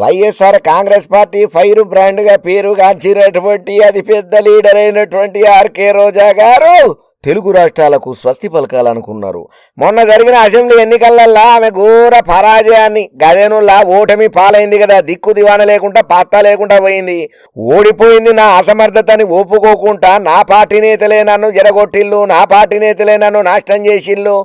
YSR Congress party fire బ్రాండ్గా పేరుగాంచినటువంటి అతి అది పెద్ద లీడర్ అయినటువంటి ఆర్కే రోజా గారు! తెలుగు రాష్ట్రాలకు స్వస్తి పలకాలనుకున్నారు. మొన్న జరిగిన అసెంబ్లీ ఎన్నికలల్లా ఆమె ఘోర పరాజయాన్ని గదేనుల్లా ఓటమి పాలైంది కదా దిక్కు దివాన లేకుండా పత్తా లేకుండా పోయింది. ఓడిపోయింది నా అసమర్థతని ఒప్పుకోకుండా నా పార్టీ నేతలే నన్ను జరగొట్టిల్లు నా పార్టీ నేతలే నన్ను నాశనం చేసిల్లు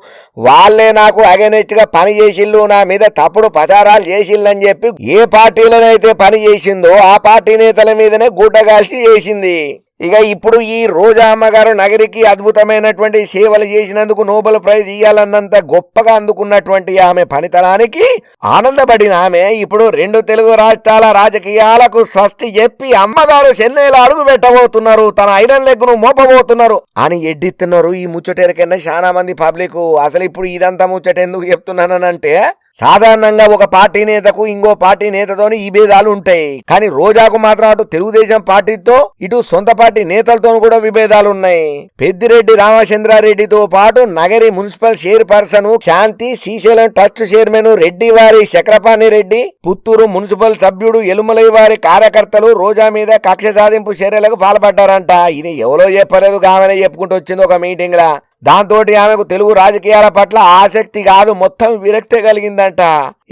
వాళ్ళే నాకు అగెనెస్ట్గా పని చేసిల్లు నా మీద తప్పుడు ప్రచారాలు చేసిల్లని చెప్పి ఏ పార్టీలనైతే పని చేసిందో ఆ పార్టీ నేతల మీదనే గుడ్డగాల్చి చేసింది ఇక ఇప్పుడు ఈ రోజా అమ్మగారు నగరికి అద్భుతమైనటువంటి సేవలు చేసినందుకు నోబెల్ ప్రైజ్ ఇవ్వాలన్నంత గొప్పగా అందుకున్నటువంటి ఆమె పనితనానికి ఆనందపడిన ఆమె ఇప్పుడు రెండు తెలుగు రాష్ట్రాల రాజకీయాలకు స్వస్తి చెప్పి అమ్మగారు చెన్నైలో అడుగు పెట్టబోతున్నారు. తన ఐరన్ లెగ్గును మోపబోతున్నారు. అని ఎడ్డిస్తున్నారు ఈ ముచ్చటెరకన్నా చాలా మంది పబ్లిక్. అసలు ఇప్పుడు ఇదంతా ముచ్చట ఎందుకు చెప్తున్నానంటే సాధారణంగా ఒక పార్టీ నేతకు ఇంకో పార్టీ నేతతోని ఈ భేదాలు ఉంటాయి. కానీ రోజాకు మాత్రం అటు తెలుగుదేశం పార్టీతో ఇటు సొంత పార్టీ నేతలతో కూడా విభేదాలు ఉన్నాయి. పెద్దిరెడ్డి రామచంద్రారెడ్డితో పాటు Nagari municipal chairperson Shanti Srisailam trust chairman Reddy వారి చక్రపాణి రెడ్డి పుత్తూరు మున్సిపల్ సభ్యుడు ఎలుమలై వారి కార్యకర్తలు రోజా మీద కక్ష సాధింపు చర్యలకు పాల్పడ్డారంట. ఇది ఎవరో చెప్పలేదు ఆమెనే చెప్పుకుంటూ వచ్చింది ఒక మీటింగ్ లా దాంతో ఆమెకు తెలుగు రాజకీయాల పట్ల ఆసక్తి కాదు మొత్తం విరక్తి కలిగిందంట.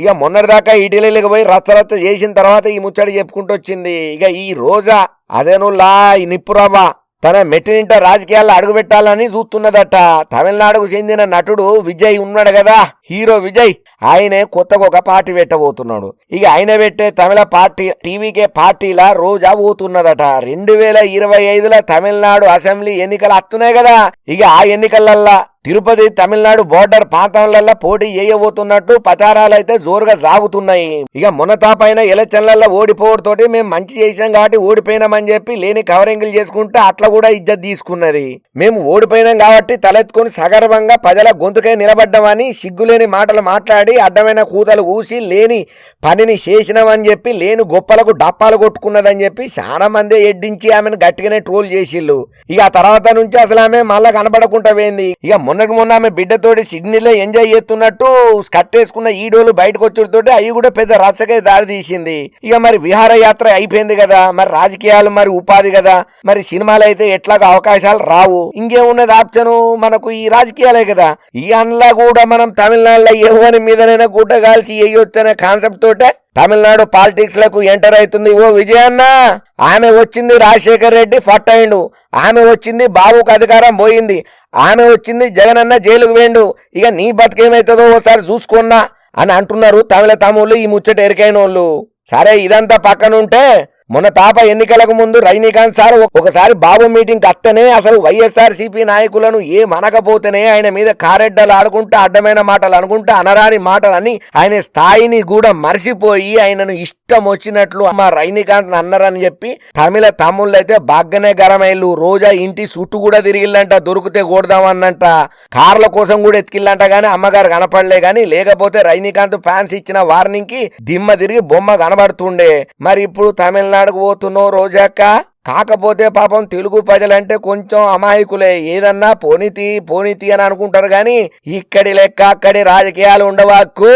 ఇక మొన్నటిదాకా ఇటీలకి పోయి రచ్చరచ్చ చేసిన తర్వాత ఈ ముచ్చడి చెప్పుకుంటూ వచ్చింది. ఇక ఈ రోజా అదేనులా ఈ నిప్పురవ్వ తన మెట్టినింట రాజకీయాల్లో అడుగుపెట్టాలని చూస్తున్నదట. తమిళనాడుకు చెందిన నటుడు విజయ్ ఉన్నాడు కదా హీరో విజయ్. ఆయనే కొత్తగా ఒక పార్టీ పెట్టబోతున్నాడు. ఇక ఆయన పెట్టే తమిళ పార్టీ టీవీకే పార్టీలా రోజా పోతున్నదట. రెండు వేల ఇరవై ఐదులో తమిళనాడు అసెంబ్లీ ఎన్నికలు వస్తున్నాయి కదా ఇక ఆ ఎన్నికలల్లా తిరుపతి తమిళనాడు బోర్డర్ ప్రాంతాలలో పోటీ చేయబోతున్నట్టు ప్రచారాలు అయితే జోరుగా సాగుతున్నాయి. ఇక మునతాపైన ఎలక్షన్లలో ఓడిపోవడంతోటి మేము మంచి చేసాం కాబట్టి ఓడిపోయినామని చెప్పి లేని కవరింగ్లు చేసుకుంటే అట్లా కూడా ఇజ్జత్ తీసుకున్నది. మేము ఓడిపోయినాం కాబట్టి తలెత్తుకొని సగర్వంగా ప్రజల గొంతుకై నిలబడ్డామని సిగ్గులేని మాటలు మాట్లాడి అడ్డమైన కూతలు ఊసి లేని పనిని చేసినామని చెప్పి లేని గొప్పలకు డప్పాలు కొట్టుకున్నదని చెప్పి చాలా మంది ఎడ్డించి ఆమెను గట్టిగానే ట్రోల్ చేసిళ్ళు. ఇక తర్వాత నుంచి అసలు ఆమె మళ్ళా కనబడకుండా పోయింది. ఇక మొన్నటి మొన్న ఆమె బిడ్డతోటి సిడ్నీలో ఎంజాయ్ చేస్తున్నట్టు స్కట్ వేసుకున్న ఈడోలు బయటకు వచ్చేటతోటి అవి కూడా పెద్ద రచ్చకే దారి తీసింది. ఇక మరి విహారయాత్ర అయిపోయింది కదా మరి రాజకీయాలు మరి ఉపాధి కదా మరి సినిమాలు అయితే ఎట్లాగో అవకాశాలు రావు. ఇంకేమున్నది ఆప్షను? మనకు ఈ రాజకీయాలే కదా. ఈ అందులో కూడా మనం తమిళనాడులో ఎవరి మీదనైనా గుడ్డ కాల్చి వేయొచ్చు అనే కాన్సెప్ట్ తోటే తమిళనాడు పాలిటిక్స్లకు ఎంటర్ అవుతుంది ఓ విజయన్న. ఆమె వచ్చింది రాజశేఖర్ రెడ్డి ఫట్ అయిండు ఆమె వచ్చింది బాబుకు అధికారం పోయింది. ఆమె వచ్చింది జగనన్న జైలుకు వేండు. ఇక నీ బతికేమవుతుందో ఓసారి చూసుకున్నా అని అంటున్నారు తమిళ తమ్ముళ్ళు ఈ ముచ్చట ఎరికైన వాళ్ళు సరే ఇదంతా పక్కనుంటే మొన్న తాప ఎన్నికలకు ముందు రజనీకాంత్ సార్ ఒకసారి బాబు మీటింగ్ అత్తనే అసలు వైఎస్ఆర్ సిపి నాయకులను ఏమనకపోతేనే ఆయన మీద కారెడ్డలు ఆడుకుంటా అడ్డమైన మాటలు అనుకుంటా అనరాని మాటలు అని ఆయన స్థాయిని కూడా మర్చిపోయి ఆయనను ఇష్టం వచ్చినట్లు మా రజనీకాంత్ అన్నారని చెప్పి తమిళ తమ్ముళ్ళు అయితే బాగానే గరమైళ్ళు రోజా ఇంటి చుట్టూ కూడా తిరిగిల్లంట దొరికితే కొడదామన్నంట. కార్ల కోసం కూడా ఎత్తికిల్లంట గానీ అమ్మగారు కనపడలే గానీ లేకపోతే రజనీకాంత్ ఫ్యాన్స్ ఇచ్చిన వార్నింగ్కి దిమ్మ తిరిగి బొమ్మ కనబడుతుండే. మరి ఇప్పుడు తమిళనాడు తమిళనాడుకు పోతున్నావు రోజాక్క? కాకపోతే పాపం తెలుగు ప్రజలంటే కొంచెం అమాయకులే. ఏదన్నా పోనీతి పోనీతి అని అనుకుంటారు గాని ఇక్కడి లెక్క అక్కడి రాజకీయాలు ఉండవాకు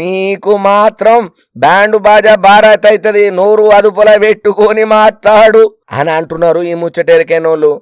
నీకు మాత్రం బ్యాండ్ బాజా భారత్ అవుతుంది నోరు అదుపులో పెట్టుకొని మాట్లాడు అని అంటున్నారు ఈ ముచ్చటెరికైనోళ్ళు.